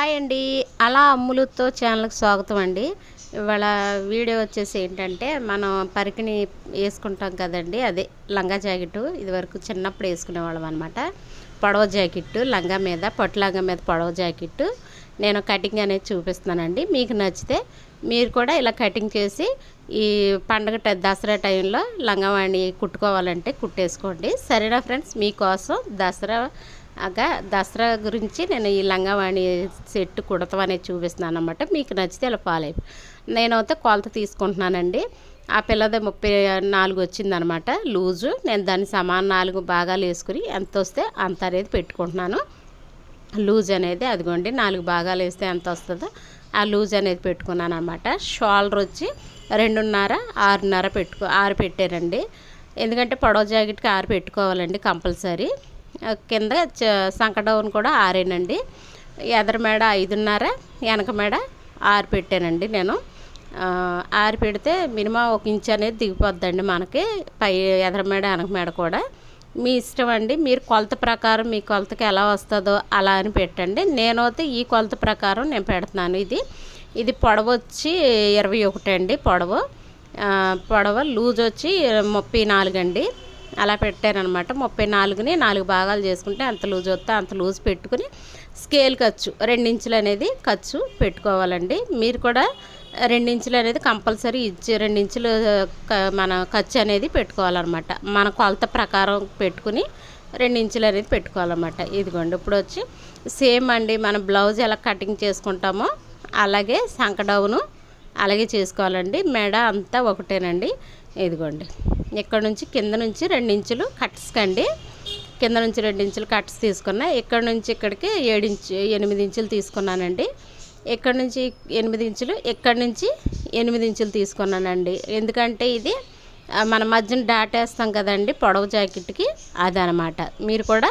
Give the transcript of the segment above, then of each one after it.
Hi అండి. అలా అమ్ములతో ఛానల్కి స్వాగతం అండి. ఇవాళ వీడియో వచ్చేసి ఏంటంటే మనం పరికిని వేసుకుంటాం కదండి అదే లంగా జాకెట్ ఇదివరకు చిన్నప్పుడు వేసుకునేవాళ్ళం అనమాట పొడవ జాకెట్ లంగా మీద పొట్టు లంగా మీద పొడవ జాకెట్ నేను కటింగ్ అనేది చూపిస్తున్నానండి. మీకు నచ్చితే మీరు కూడా ఇలా కటింగ్ చేసి ఈ పండగ దసరా టైంలో లంగావాణి కుట్టుకోవాలంటే కుట్టేసుకోండి. సరేనా ఫ్రెండ్స్? మీకోసం దసరా అగా దసరా గురించి నేను ఈ లంగావాణి సెట్ కుడతాం అనేది చూపిస్తున్నాను అనమాట మీకు నచ్చితే ఇలా ఫాలో అయిపో నేనైతే కొలత తీసుకుంటున్నానండి. ఆ పిల్లది ముప్పై నాలుగు వచ్చిందనమాట లూజు. నేను దాన్ని సమాన నాలుగు భాగాలు వేసుకుని ఎంత వస్తే అంత అనేది పెట్టుకుంటున్నాను. లూజ్ అనేది అదిగోండి నాలుగు భాగాలు వేస్తే ఎంత వస్తుందో ఆ లూజ్ అనేది పెట్టుకున్నాను అనమాట షోల్డర్ వచ్చి రెండున్నర ఆరున్నర పెట్టుకో ఆరు పెట్టారండి. ఎందుకంటే పొడవ జాకెట్కి ఆరు పెట్టుకోవాలండి కంపల్సరీ. కింద చ- కూడా ఆరేనండి. ఎదర మేడ ఐదున్నర వెనక మేడ ఆరు పెట్టానండి నేను. ఆరు పెడితే మినిమం ఒక ఇంచ్ అనేది దిగిపోద్దండి మనకి పై ఎదర మేడ వెనక మేడ కూడా. మీ ఇష్టం అండి మీరు కొలత ప్రకారం మీ కొలతకి ఎలా వస్తుందో అలా అని పెట్టండి. నేనైతే ఈ కొలత ప్రకారం నేను పెడుతున్నాను ఇది. ఇది పొడవు వచ్చి ఇరవై ఒకటి అండి పొడవు పొడవ లూజ్ వచ్చి ముప్పై నాలుగు అండి అలా పెట్టానమాట ముప్పై నాలుగుని నాలుగు భాగాలు చేసుకుంటే అంత లూజ్ వస్తే అంత లూజ్ పెట్టుకుని స్కేల్ ఖర్చు రెండించులు అనేది ఖర్చు పెట్టుకోవాలండి. మీరు కూడా రెండించులు అనేది కంపల్సరీ ఇచ్చి రెండించులు క- మన ఖర్చు అనేది పెట్టుకోవాలన్నమాట. మన కొలత ప్రకారం పెట్టుకుని రెండించులు అనేది పెట్టుకోవాలన్నమాట. ఇదిగోండి ఇప్పుడు వచ్చి సేమ్ అండి మన బ్లౌజ్ ఎలా కటింగ్ చేసుకుంటామో అలాగే సంకడవును అలాగే చేసుకోవాలండి. మెడ అంతా ఒకటేనండి. ఇదిగోండి. ఇక్కడ నుంచి కింద నుంచి రెండించులు కట్స్కండి కింద నుంచి రెండించులు కట్స్ తీసుకున్నా ఇక్కడ నుంచి ఇక్కడికి ఏడించు ఎనిమిది ఇంచులు తీసుకున్నానండి. ఇక్కడ నుంచి ఎనిమిది ఇంచులు ఇక్కడ నుంచి ఎనిమిది ఇంచులు తీసుకున్నానండి. ఎందుకంటే ఇది మన మధ్యన డాట్ వేస్తాం కదండి పొడవు జాకెట్కి అదనమాట. మీరు కూడా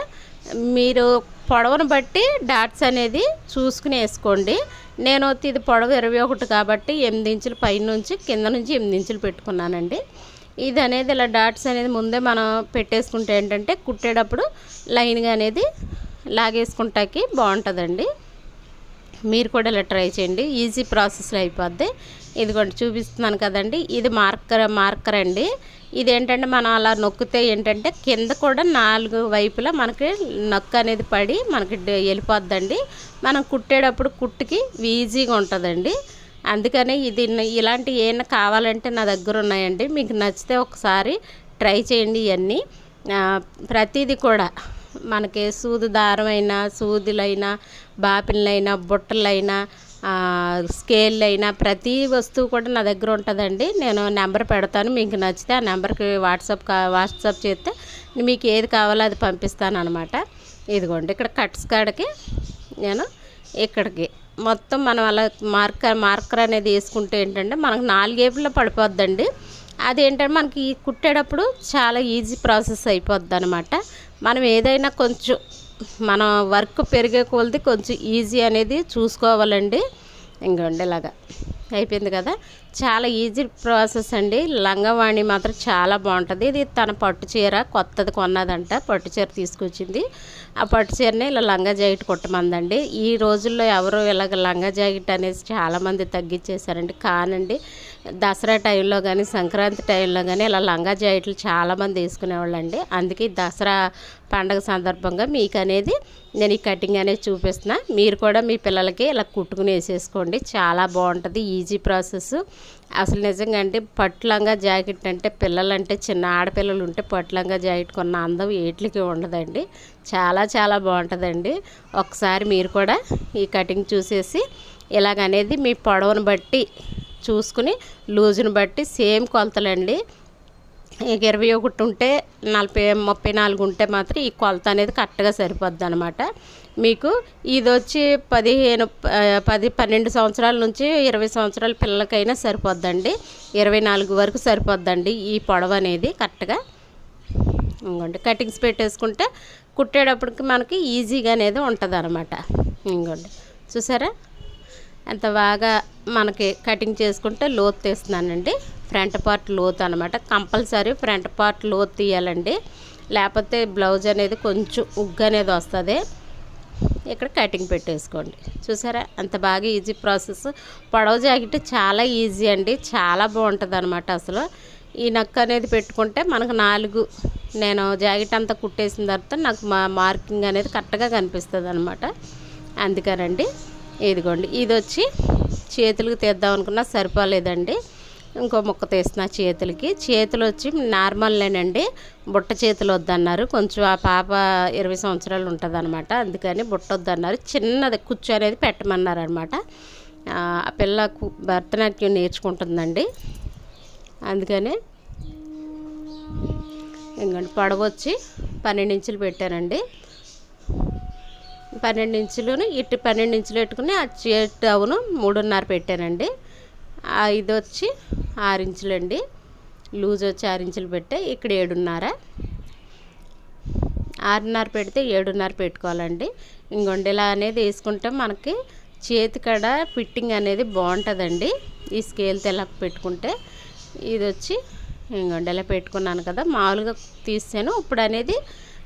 మీరు పొడవును బట్టి డాట్స్ అనేది చూసుకుని వేసుకోండి. నేను వచ్చి ఇది పొడవు ఇరవై ఒకటి కాబట్టి ఎనిమిది ఇంచులు పైనుంచి కింద నుంచి ఎనిమిది ఇంచులు పెట్టుకున్నానండి. ఇది అనేది ఇలా డాట్స్ అనేది ముందే మనం పెట్టేసుకుంటే ఏంటంటే కుట్టేటప్పుడు లైన్గా అనేది లాగేసుకుంటాకి బాగుంటుందండి. మీరు కూడా ఇలా ట్రై చేయండి. ఈజీ ప్రాసెస్లో అయిపోద్ది. ఇదిగోండి చూపిస్తున్నాను కదండి. ఇది మార్కర్ మార్కర్ అండి. ఇది ఏంటంటే మనం అలా నొక్కితే ఏంటంటే కింద కూడా నాలుగు వైపులా మనకి నొక్క అనేది పడి మనకి వెళ్ళిపోద్దండి. మనం కుట్టేటప్పుడు కుట్టుకి ఈజీగా ఉంటుందండి. అందుకని ఇది ఇలాంటి ఏమైనా కావాలంటే నా దగ్గర ఉన్నాయండి. మీకు నచ్చితే ఒకసారి ట్రై చేయండి ఇవన్నీ ప్రతిదీ కూడా మనకి సూది దారమైనా సూదులైనా బాపిన్లైనా బుట్టలైనా స్కేల్ అయినా ప్రతి వస్తువు కూడా నా దగ్గర ఉంటుందండి. నేను నెంబర్ పెడతాను. మీకు నచ్చితే ఆ నెంబర్కి వాట్సాప్ వాట్సాప్ చేస్తే మీకు ఏది కావాలో అది పంపిస్తాను అనమాట ఇదిగోండి ఇక్కడ కట్స్ కాడకి నేను ఇక్కడికి. మొత్తం మనం అలా మార్కర్ మార్కర్ అనేది వేసుకుంటే ఏంటంటే మనకు నాలుగేపుల్లో పడిపోద్దండి. అదేంటంటే మనకి కుట్టేటప్పుడు చాలా ఈజీ ప్రాసెస్ అయిపోద్ది అనమాట మనం ఏదైనా కొంచెం మన వర్క్ పెరిగే కొలది కొంచెం ఈజీ అనేది చూసుకోవాలండి. ఇంకోండి ఇలాగా అయిపోయింది కదా? చాలా ఈజీ ప్రాసెస్ అండి. లంగవాణి మాత్రం చాలా బాగుంటుంది. ఇది తన పట్టు చీర కొత్తది కొన్నదంట. పట్టు చీర తీసుకొచ్చింది. ఆ పట్టు చీరని ఇలా లంగా జాకెట్ కుట్టమందండి. ఈ రోజుల్లో ఎవరు ఇలాగ లంగా జాకెట్ అనేసి చాలామంది తగ్గించేశారండి. కానండి దసరా టైంలో కానీ సంక్రాంతి టైంలో కానీ ఇలా లంగా జాకెట్లు చాలామంది వేసుకునేవాళ్ళండి అందుకే దసరా పండగ సందర్భంగా మీకు అనేది నేను ఈ కటింగ్ అనేది చూపిస్తున్నా. మీరు కూడా మీ పిల్లలకి ఇలా కుట్టుకుని వేసేసుకోండి. చాలా బాగుంటుంది ఈజీ ప్రాసెస్. అసలు నిజంగా అంటే పట్లంగా జాకెట్ అంటే పిల్లలంటే చిన్న ఆడపిల్లలు ఉంటే పట్లంగా జాకెట్ కొన్న అందం ఏట్లకి ఉండదండి. చాలా చాలా బాగుంటుందండి. ఒకసారి మీరు కూడా ఈ కటింగ్ చూసేసి ఇలాగనేది మీ పొడవును బట్టి చూసుకుని లూజుని బట్టి సేమ్ కొలతలండి. ఇక ఇరవై ఒకటి ఉంటే నలభై ముప్పై నాలుగు ఉంటే మాత్రం ఈ కొలత అనేది కరెక్ట్గా సరిపోద్ది అనమాట మీకు ఇది వచ్చి పదిహేను పది పన్నెండు సంవత్సరాల నుంచి ఇరవై సంవత్సరాల పిల్లలకైనా సరిపోద్దండి. ఇరవై నాలుగు వరకు సరిపోద్దండి ఈ పొడవు అనేది కరెక్ట్గా. ఇంకోండి కటింగ్స్ పెట్టేసుకుంటే కుట్టేటప్పటికి మనకి ఈజీగా అనేది ఉంటుంది అనమాట ఇంకోండి చూసారా? ఎంత బాగా మనకి కటింగ్ చేసుకుంటే లోతు తీస్తున్నానండి. ఫ్రంట్ పార్ట్ లోతు అనమాట కంపల్సరీ ఫ్రంట్ పార్ట్ లోతు తీయాలండి. లేకపోతే బ్లౌజ్ అనేది కొంచెం ఉగ్గు అనేది వస్తుంది. ఇక్కడ కటింగ్ పెట్టేసుకోండి. చూసారా? అంత బాగా ఈజీ ప్రాసెస్. పొడవ జాకెట్ చాలా ఈజీ అండి. చాలా బాగుంటుంది అనమాట అసలు. ఈ నక్క అనేది పెట్టుకుంటే మనకు నాలుగు నేను జాకెట్ అంతా కుట్టేసిన తర్వాత నాకు మా మార్కింగ్ అనేది కరెక్ట్గా కనిపిస్తుంది అనమాట అందుకనండి. ఇదిగోండి ఇది వచ్చి చేతులకు తీద్దాం అనుకున్నా సరిపోలేదండి. ఇంకో ముక్క తీసిన చేతులకి. చేతులు వచ్చి నార్మల్లేనండి బుట్ట చేతులు వద్దన్నారు. కొంచెం ఆ పాప ఇరవై సంవత్సరాలు ఉంటుందన్నమాట అందుకని బుట్ట వద్దన్నారు. చిన్నది కుచ్చు అనేది పెట్టమన్నారు అనమాట ఆ పిల్ల కు- భరతనాట్యం నేర్చుకుంటుందండి. అందుకని ఇంకండి పొడవచ్చి పన్నెండు ఇంచులు పెట్టానండి. పన్నెండు ఇంచులను ఇటు పన్నెండు ఇంచులు పెట్టుకుని ఆ చేతి అవును మూడున్నర పెట్టానండి. ఇది వచ్చి ఆరు ఇంచులు అండి లూజ్ వచ్చి ఆరు ఇంచులు పెట్టే ఇక్కడ ఏడున్నర. ఆరున్నర పెడితే ఏడున్నర పెట్టుకోవాలండి. ఇంకొండేలా అనేది వేసుకుంటే మనకి చేతి కాడ ఫిట్టింగ్ అనేది బాగుంటుందండి. ఈ స్కేల్తో ఇలా పెట్టుకుంటే ఇది వచ్చి ఇంకొండేలా పెట్టుకున్నాను కదా మామూలుగా తీసాను ఇప్పుడు అనేది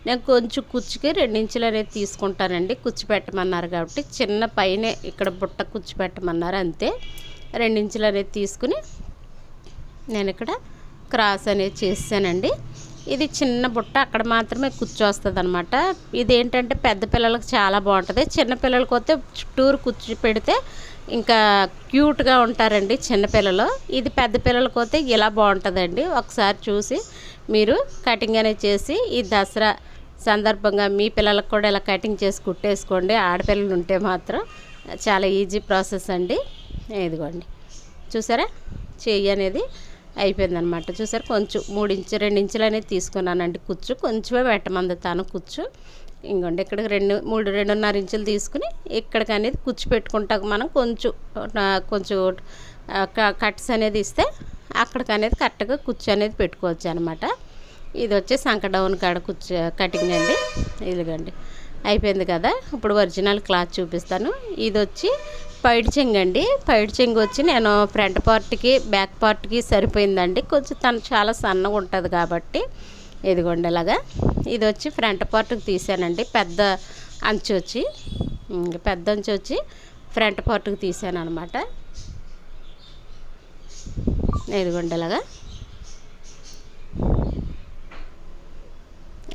నేను కొంచెం కుచ్చుకి రెండించులు అనేది తీసుకుంటానండి. కుచ్చు పెట్టమన్నారు కాబట్టి చిన్న పైనే ఇక్కడ బుట్ట కుచ్చు పెట్టమన్నారు అంతే. రెండించులు అనేది తీసుకుని నేను ఇక్కడ క్రాస్ అనేది చేసానండి ఇది చిన్న బుట్ట అక్కడ మాత్రమే కూర్చొస్తుంది అనమాట ఇదేంటంటే పెద్ద పిల్లలకు చాలా బాగుంటుంది. చిన్నపిల్లలకి వస్తే చుట్టూరు కూర్చు పెడితే ఇంకా క్యూట్గా ఉంటారండి చిన్నపిల్లలు ఇది పెద్ద పిల్లలకి వస్తే ఇలా బాగుంటుందండి. ఒకసారి చూసి మీరు కటింగ్ అనేది చేసి ఈ దసరా సందర్భంగా మీ పిల్లలకు కూడా ఇలా కటింగ్ చేసి కుట్టేసుకోండి. ఆడపిల్లలు ఉంటే మాత్రం చాలా ఈజీ ప్రాసెస్ అండి. ఇదిగోండి. చూసారా? చెయ్యి అనేది అయిపోయిందనమాట చూసారు? కొంచెం మూడు ఇంచు రెండు ఇంచులు అనేది తీసుకున్నానండి కుచ్చు. కొంచెమే పెట్టమంది తను కుచ్చు. ఇంకోండి ఇక్కడికి రెండు మూడు రెండున్నర ఇంచులు తీసుకుని ఇక్కడికి అనేది కుచ్చు పెట్టుకుంటాక మనం. కొంచెం కొంచెం కట్స్ అనేది ఇస్తే అక్కడికి అనేది కరెక్ట్గా కుచ్చు అనేది పెట్టుకోవచ్చు అనమాట ఇది వచ్చి సంక డౌన్ కాడ కుచ్చు కటింగ్ అండి. ఇదిగండి. అయిపోయింది కదా? ఇప్పుడు ఒరిజినల్ క్లాత్ చూపిస్తాను. ఇది వచ్చి పైడ్ అండి. పైడ్ వచ్చి నేను ఫ్రంట్ పార్ట్కి బ్యాక్ పార్ట్కి సరిపోయిందండి. కొంచెం తను చాలా సన్నగా ఉంటుంది కాబట్టి. ఇదిగోండి ఇలాగా ఇది వచ్చి ఫ్రంట్ పార్ట్కి తీసానండి. పెద్ద అంచు వచ్చి పెద్ద అంచు వచ్చి ఫ్రంట్ పార్ట్కి తీసాను అనమాట ఇదిగోండి ఇలాగా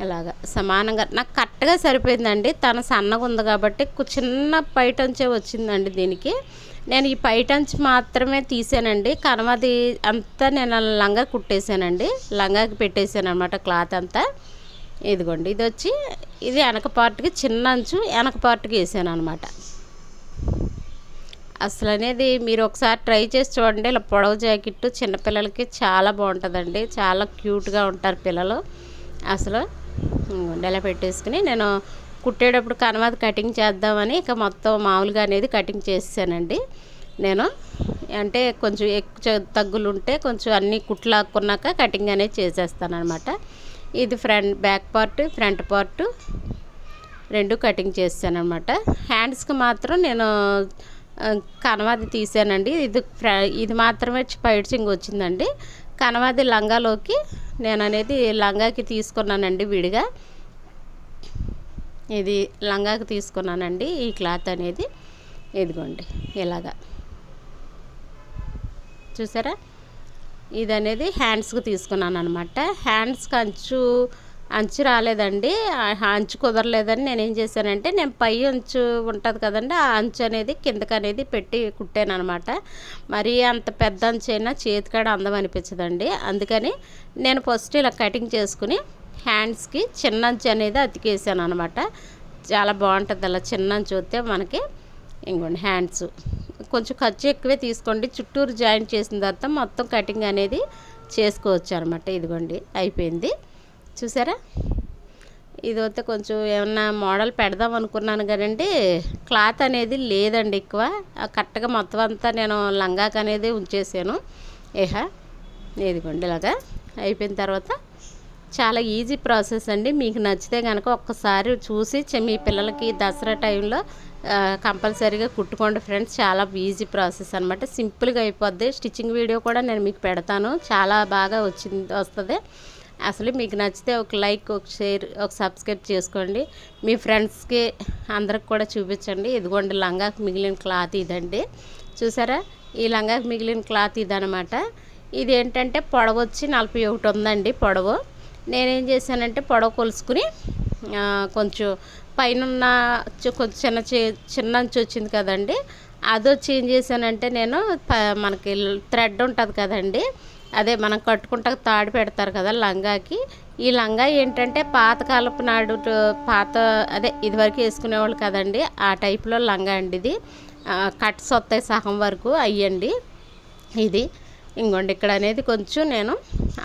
ఇలాగా సమానంగా. నాకు కరెక్ట్గా సరిపోయిందండి. తన సన్నగా ఉంది కాబట్టి చిన్న పైటంచే వచ్చిందండి దీనికి. నేను ఈ పైటంచి మాత్రమే తీసానండి. కనమది అంతా నేను లంగా కుట్టేశానండి లంగాకి పెట్టేశాను అనమాట క్లాత్ అంతా. ఇదిగోండి ఇది వచ్చి ఇది వెనక పార్ట్కి చిన్న అంచు వెనక పార్ట్కి వేసాను అనమాట అసలు అనేది మీరు ఒకసారి ట్రై చేసి చూడండి. ఇలా పొడవు జాకెట్ చిన్నపిల్లలకి చాలా బాగుంటుందండి. చాలా క్యూట్గా ఉంటారు పిల్లలు. అసలు ఇలా పెట్టేసుకుని నేను కుట్టేటప్పుడు కనవాత కటింగ్ చేద్దామని ఇక మొత్తం మామూలుగా అనేది కటింగ్ చేసానండి నేను అంటే కొంచెం ఎక్కువ తగ్గులు ఉంటే కొంచెం అన్ని కుట్లు లాక్కున్నాక కటింగ్ అనేది చేసేస్తాను అనమాట ఇది front back part front part రెండు కటింగ్ చేస్తాను హ్యాండ్స్కి మాత్రం నేను కనవాది తీసానండి. ఇది ఫ్ర- ఇది మాత్రమే పైడ్చింగ్ వచ్చిందండి కనవాది లంగాలోకి నేను అనేది లంగాకి తీసుకున్నానండి విడిగా. ఇది లంగాకి తీసుకున్నానండి ఈ క్లాత్ అనేది. ఇదిగోండి ఇలాగా. చూసారా? ఇది అనేది హ్యాండ్స్కి తీసుకున్నాను అనమాట హ్యాండ్స్ కంచు అంచు రాలేదండి. అంచు కుదరలేదని నేను ఏం చేశానంటే నేను పై అంచు ఉంటుంది కదండి ఆ అంచు అనేది కిందకు అనేది పెట్టి కుట్టాను అనమాట మరి అంత పెద్ద అంచు అయినా చేతికాడ అందం అనిపించదండి. అందుకని నేను ఫస్ట్ ఇలా కటింగ్ చేసుకుని హ్యాండ్స్కి చిన్న అంచు అనేది అతికేసాను అనమాట చాలా బాగుంటుంది అలా చిన్న అంచు వస్తే మనకి ఇంకోండి హ్యాండ్స్. కొంచెం ఖర్చు ఎక్కువే తీసుకోండి. చుట్టూరు జాయింట్ చేసిన తర్వాత మొత్తం కటింగ్ అనేది చేసుకోవచ్చు అనమాట ఇదిగోండి అయిపోయింది. చూసారా? ఇది వస్తే కొంచెం ఏమన్నా మోడల్ పెడదాం అనుకున్నాను కదండి. క్లాత్ అనేది లేదండి ఎక్కువ. కరెక్ట్గా మొత్తం అంతా నేను లంగాక్ అనేది ఉంచేసాను. ఏహా ఇదిగోండి ఇలాగా అయిపోయిన తర్వాత చాలా ఈజీ ప్రాసెస్ అండి. మీకు నచ్చితే కనుక ఒక్కసారి చూసి మీ పిల్లలకి దసరా టైంలో కంపల్సరీగా కుట్టుకోండి ఫ్రెండ్స్. చాలా ఈజీ ప్రాసెస్ అనమాట సింపుల్గా అయిపోద్ది. స్టిచ్చింగ్ వీడియో కూడా నేను మీకు పెడతాను. చాలా బాగా వచ్చింది వస్తుంది. అసలు మీకు నచ్చితే ఒక లైక్ ఒక షేర్ ఒక సబ్స్క్రైబ్ చేసుకోండి. మీ ఫ్రెండ్స్కి అందరికి కూడా చూపించండి. ఇదిగోండి లంగాకు మిగిలిన క్లాత్ ఇదండి. చూసారా? ఈ లంగాకు మిగిలిన క్లాత్ ఇదనమాట ఇది ఏంటంటే పొడవు వచ్చి నలభై ఒకటి ఉందండి పొడవు. నేనేం చేశానంటే పొడవు కొలుసుకుని కొంచెం పైన కొంచెం చిన్న చిన్న అంచు వచ్చింది కదండి. అది వచ్చి ఏం చేశానంటే నేను మనకి థ్రెడ్ ఉంటుంది కదండి. అదే మనం కట్టుకుంటా తాడు పెడతారు కదా లంగాకి. ఈ లంగా ఏంటంటే పాతకాలపు నాడు పాత అదే ఇదివరకు వేసుకునేవాళ్ళు కదండి ఆ టైప్లో లంగా అండి ఇది. కట్స్ వస్తాయి సగం వరకు అయ్యండి ఇది. ఇంకోండి ఇక్కడ అనేది కొంచెం నేను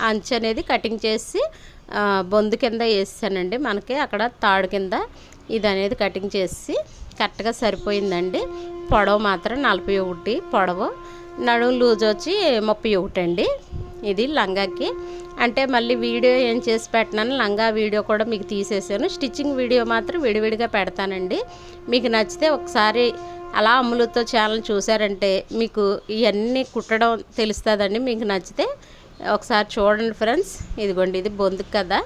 అంచు అనేది కటింగ్ చేసి బొందు కింద వేసానండి. మనకి అక్కడ తాడు కింద ఇది అనేది కటింగ్ చేసి కరెక్ట్గా సరిపోయిందండి. పొడవు మాత్రం నలభై ఒకటి పొడవు నడుము లూజ్ వచ్చి ముప్పై ఒకటి అండి. ఇది లంగాకి. అంటే మళ్ళీ వీడియో ఏం చేసి పెట్టినాను లంగా వీడియో కూడా మీకు తీసేసాను. స్టిచ్చింగ్ వీడియో మాత్రం విడివిడిగా పెడతానండి. మీకు నచ్చితే ఒకసారి అలా అమ్ములతో ఛానల్ చూసారంటే మీకు ఇవన్నీ కుట్టడం తెలుస్తుందండి. మీకు నచ్చితే ఒకసారి చూడండి ఫ్రెండ్స్. ఇదిగోండి ఇది బొందుకు కదా.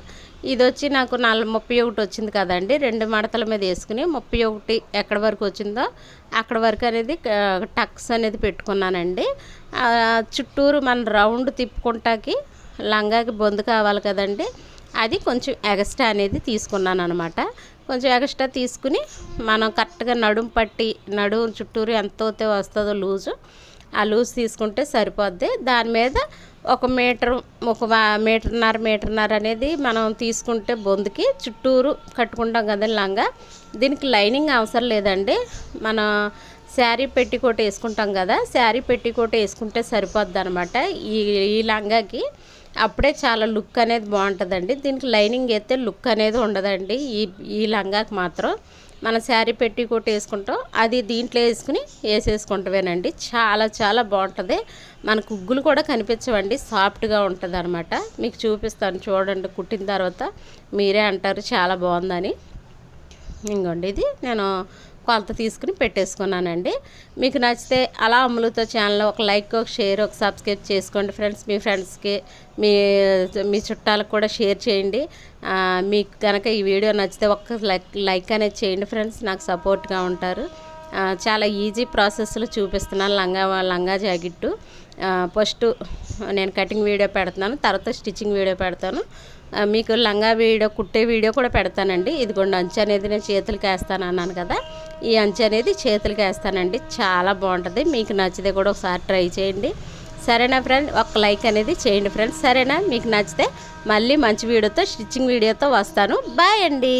ఇది వచ్చి నాకు నాలుగు ముప్పై ఒకటి వచ్చింది కదండి. రెండు మడతల మీద వేసుకుని ముప్పై ఒకటి ఎక్కడి వరకు వచ్చిందో అక్కడ వరకు అనేది టక్స్ అనేది పెట్టుకున్నానండి. చుట్టూరు మన రౌండ్ తిప్పుకుంటాకి లంగాకి బొందు కావాలి కదండి. అది కొంచెం ఎగస్ట్రా అనేది తీసుకున్నాను అనమాట కొంచెం ఎగస్ట్రా తీసుకుని మనం కరెక్ట్గా నడుము పట్టి నడుము చుట్టూరు ఎంత వస్తుందో లూజు ఆ లూజ్ తీసుకుంటే సరిపోద్ది. దాని మీద ఒక మీటర్ ఒక మీటర్న్నర మీటర్న్నర అనేది మనం తీసుకుంటే బొందుకి చుట్టూరు కట్టుకుంటాం కదా లంగా. దీనికి లైనింగ్ అవసరం లేదండి. మన శారీ పెట్టికోట వేసుకుంటాం కదా శారీ పెట్టికోట వేసుకుంటే సరిపోద్ది అనమాట ఈ ఈ లంగాకి అప్పుడే చాలా లుక్ అనేది బాగుంటుందండి. దీనికి లైనింగ్ అయితే లుక్ అనేది ఉండదండి. ఈ ఈ లంగాకి మాత్రం. మన శారీ పెట్టి కొట్టి వేసుకుంటాం. అది దీంట్లో వేసుకుని వేసేసుకుంటామేనండి చాలా చాలా బాగుంటుంది. మన కుగ్గులు కూడా కనిపించవండి. సాఫ్ట్గా ఉంటుంది అనమాట మీకు చూపిస్తాను చూడండి కుట్టిన తర్వాత. మీరే అంటారు చాలా బాగుందని. ఇంకోండి ఇది నేను కొలత తీసుకుని పెట్టేసుకున్నానండి. మీకు నచ్చితే అలా అమ్ములతో ఛానల్ ఒక లైక్ ఒక షేర్ ఒక సబ్స్క్రైబ్ చేసుకోండి ఫ్రెండ్స్. మీ ఫ్రెండ్స్కి మీ మీ చుట్టాలకు కూడా షేర్ చేయండి. మీకు కనుక ఈ వీడియో నచ్చితే ఒక్క లైక్ లైక్ అనేది చేయండి ఫ్రెండ్స్. నాకు సపోర్ట్గా ఉంటారు. చాలా ఈజీ ప్రాసెస్లో చూపిస్తున్నాను. లంగా లంగా జాకెట్టు ఫస్ట్ నేను కటింగ్ వీడియో పెడుతున్నాను. తర్వాత స్టిచ్చింగ్ వీడియో పెడతాను. మీకు లంగా వీడియో కుట్టే వీడియో కూడా పెడతానండి. ఇదిగోండి అంచు అనేది నేను చేతులకి వేస్తాను అన్నాను కదా. ఈ అంచు అనేది చేతులకి వేస్తానండి. చాలా బాగుంటుంది. మీకు నచ్చితే కూడా ఒకసారి ట్రై చేయండి. సరేనా ఫ్రెండ్? ఒక లైక్ అనేది చేయండి ఫ్రెండ్స్. సరేనా? మీకు నచ్చితే మళ్ళీ మంచి వీడియోతో స్టిచ్చింగ్ వీడియోతో వస్తాను. బాయ్ అండి.